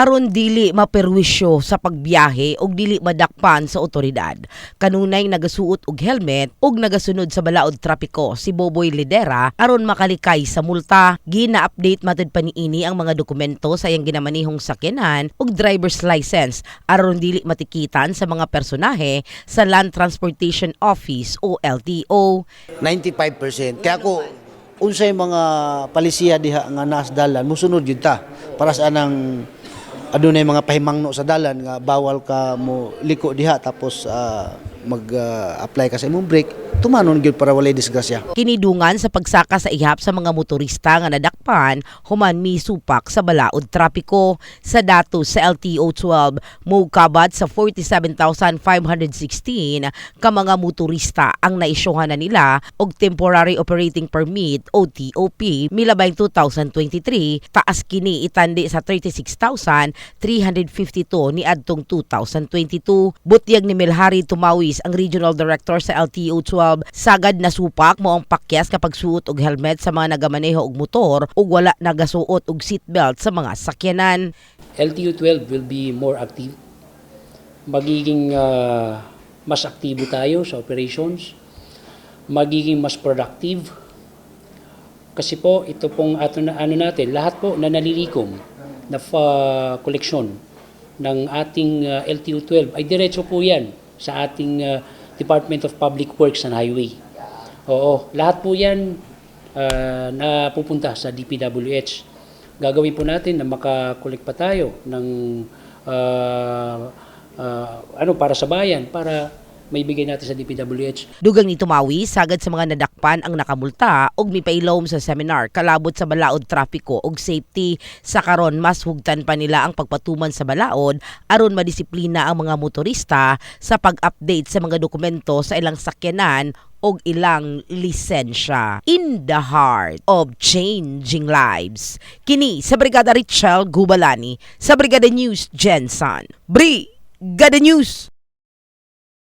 aron dili maperwisyo sa pagbiyahe ug dili madakpan sa otoridad. Kanunay nagasuot og helmet ug nagasunod sa balaod trapiko si Boboy Lidera aron makalikay sa multa. Gina-update matud pa niini ang mga dokumento sa iyang ginamanihong sakyanan ug driver's license aron dili matikitan sa mga personahe sa Land Transportation Office o LTO. 95%. Kaya ako, unsay mga palisiya diha nga nas dalan, musunod yun ta. Para sa anang adunay mga pahimangno sa dalan nga bawal ka mo liko diha tapos ah, mag-apply ka sa imong brake, tumanon gyud para walay disgrasya. Kinidungan sa pagsaka sa ihap sa mga motorista nga nadakpan human mi supak sa balaod trapiko. Sa datos sa LTO 12 mugkabad sa 47,516 ka mga motorista ang naisyuhan na nila og temporary operating permit o TOP milabay 2023 taas kini itandi sa 36,352 ni adtong 2022 butyag ni Melhari Tumawis ang regional director sa LTO 12 sagad na supak mo ang pakyas kapag suot og helmet sa mga nagamaneho og motor ug wala nagasuot og seatbelt sa mga sakyanan. LTO 12 will be more active. Magiging ah, mas aktibo tayo sa operations. Magiging mas productive. Kasi po, ito pong ato na, ano natin, lahat po na nalilikom na fa- koleksyon ng ating ah, LTO 12 ay diretso po yan sa ating ah, Department of Public Works and Highway. Oo, lahat po yan ah, na pupunta sa DPWH. Gagawin po natin na makakolek pa tayo ng ah, ah, ano para sa bayan para may bigay natin sa DPWH. Dugang ni Tumawi sagad sa mga nadakpan ang nakamulta og mipailom sa seminar kalabot sa balaod trapiko ug safety sa karon mas hugtan pa nila ang pagpatuman sa balaod aron madisiplina ang mga motorista sa pag-update sa mga dokumento sa ilang sakyanan og ilang lisensya. In the heart of changing lives. Kini sa Brigada Richel Gubalani sa Brigada News Jensen. Brigada News!